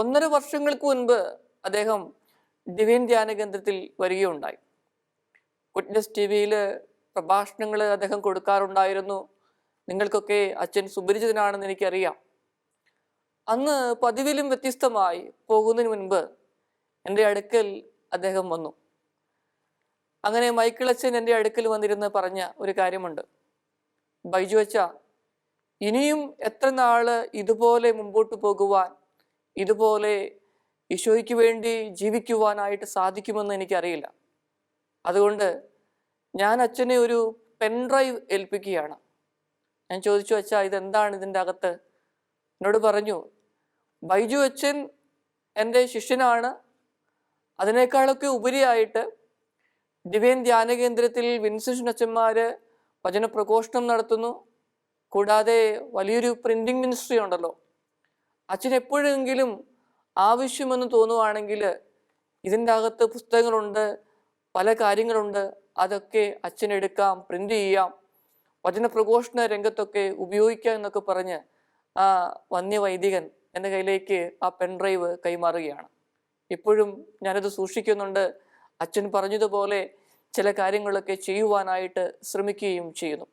ഒന്നര വർഷങ്ങൾക്ക് മുൻപ് അദ്ദേഹം ഡിവൈൻ ധ്യാന കേന്ദ്രത്തിൽ വരികയുണ്ടായി ഗുഡ്നസ് ടി വിയിൽ പ്രഭാഷണങ്ങൾ അദ്ദേഹം കൊടുക്കാറുണ്ടായിരുന്നു. നിങ്ങൾക്കൊക്കെ അച്ഛൻ സുപരിചിതനാണെന്ന് എനിക്കറിയാം. അന്ന് പതിവിലും വ്യത്യസ്തമായി പോകുന്നതിന് മുൻപ് എന്റെ അടുക്കൽ അദ്ദേഹം വന്നു. അങ്ങനെ മൈക്കിൾ അച്ഛൻ എന്റെ അടുക്കൽ വന്നിരുന്ന് പറഞ്ഞ ഒരു കാര്യമുണ്ട്. ബൈജു അച്ഛ ഇനിയും എത്ര നാൾ ഇതുപോലെ മുമ്പോട്ട് പോകുവാൻ ഇതുപോലെ ഈശോയ്ക്ക് വേണ്ടി ജീവിക്കുവാനായിട്ട് സാധിക്കുമെന്ന് എനിക്കറിയില്ല. അതുകൊണ്ട് ഞാൻ അച്ഛനെ ഒരു പെൻ ഡ്രൈവ് ഏൽപ്പിക്കുകയാണ്. ഞാൻ ചോദിച്ചു അച്ഛാ ഇതെന്താണ് ഇതിന്റെ അകത്ത്? എന്നോട് പറഞ്ഞു ബൈജു അച്ഛൻ എന്റെ ശിഷ്യനാണ്. അതിനേക്കാളൊക്കെ ഉപരിയായിട്ട് ദിവ്യൻ ധ്യാന കേന്ദ്രത്തിൽ വിൻസിഷൻ അച്ഛന്മാർ വചന പ്രഘോഷണം നടത്തുന്നു. കൂടാതെ വലിയൊരു പ്രിന്റിംഗ് മിനിസ്ട്രി ഉണ്ടല്ലോ. അച്ഛൻ എപ്പോഴെങ്കിലും ആവശ്യമെന്ന് തോന്നുവാണെങ്കിൽ ഇതിന്റെ അകത്ത് പുസ്തകങ്ങളുണ്ട് പല കാര്യങ്ങളുണ്ട്. അതൊക്കെ അച്ഛനെടുക്കാം പ്രിന്റ് ചെയ്യാം. വചന പ്രഘോഷണ രംഗത്തൊക്കെ ഉപയോഗിക്കാം എന്നൊക്കെ പറഞ്ഞ് ആ വന്യവൈദികൻ എന്റെ കയ്യിലേക്ക് ആ പെൻഡ്രൈവ് കൈമാറുകയാണ്. ഇപ്പോഴും ഞാനത് സൂക്ഷിക്കുന്നുണ്ട്. അച്ഛൻ പറഞ്ഞതുപോലെ ചില കാര്യങ്ങളൊക്കെ ചെയ്യുവാനായിട്ട് ശ്രമിക്കുകയും ചെയ്യുന്നു.